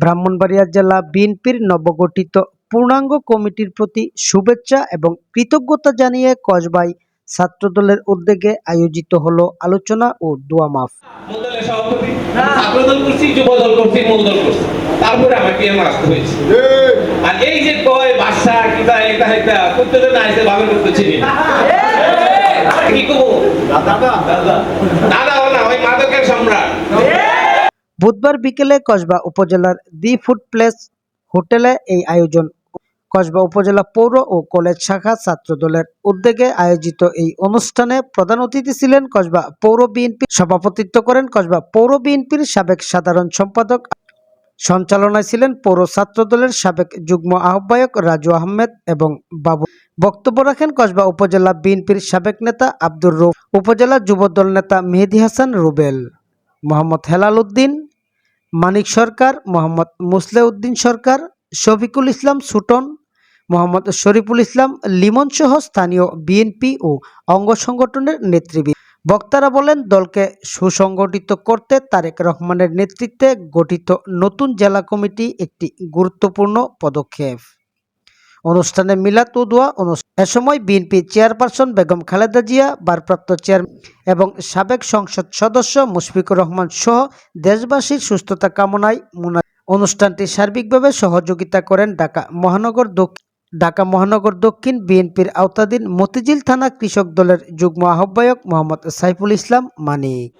ব্রাহ্মণবাড়িয়া জেলা বিএনপির নবগঠিত পূর্ণাঙ্গ কমিটির প্রতি শুভেচ্ছা এবং কৃতজ্ঞতা জানিয়ে কসবাই ছাত্রদলের উদ্যোগে আয়োজিত হলো আলোচনা ও দোয়া মাফ মূলদলের সভাপতি ছাত্রদল করছি যুবদল করছি মূলদল করছি। তারপরে আমাকে আসতে হয়েছে। আর এই যে কয় বাসা কিতা এটা এটা করতে না এসে ভাবে করতে চিনি না। কি কবো? দাদা! দাদা। না ওই মাদকের সম্রাট। বুধবার বিকেলে কসবা উপজেলার দি ফুড প্লেস হোটেলে এই আয়োজন। কসবা উপজেলা পৌর ও কলেজ শাখা ছাত্রদলের উদ্যোগে আয়োজিত এই অনুষ্ঠানে প্রধান অতিথি ছিলেন কসবা পৌর বিএনপির সভাপতিত্ব করেন কসবা পৌর বিএনপির সাবেক সাধারণ সম্পাদক। সঞ্চালনায় ছিলেন পৌর ছাত্রদলের সাবেক যুগ্ম আহ্বায়ক রাজু আহমেদ এবং বাবু। বক্তব্য রাখেন কসবা উপজেলা বিএনপির সাবেক নেতা আব্দুর রুফ উপজেলা যুবদল নেতা মেহেদি হাসান রুবেল, মোহাম্মদ হেলাল উদ্দিন মানিক সরকার, মোহাম্মদ মুসলেউদ্দিন সরকার, শফিকুল ইসলাম সুটন, মোহাম্মদ শরীফুল ইসলাম লিমন সহ স্থানীয় বিএনপি ও অঙ্গ সংগঠনের নেতৃবৃন্দ। বক্তারা বলেন, দলকে সুসংগঠিত করতে তারেক রহমানের নেতৃত্বে গঠিত নতুন জেলা কমিটি একটি গুরুত্বপূর্ণ পদক্ষেপ। অনুষ্ঠানে মিলাদ ও দোয়া অনুষ্ঠান এ সময় বিএনপি চেয়ারপারসন বেগম খালেদা জিয়া, ভারপ্রাপ্ত চেয়ারম্যান এবং সাবেক সংসদ সদস্য মুশফিকুর রহমান সহ দেশবাসীর সুস্থতা কামনায় মুনা অনুষ্ঠানটি সার্বিকভাবে সহযোগিতা করেন ঢাকা মহানগর দক্ষিণ ঢাকা মহানগর দক্ষিণ বিএনপির আওতাধীন মতিঝিল থানা কৃষক দলের যুগ্ম আহ্বায়ক মোহাম্মদ সাইফুল ইসলাম মানিক।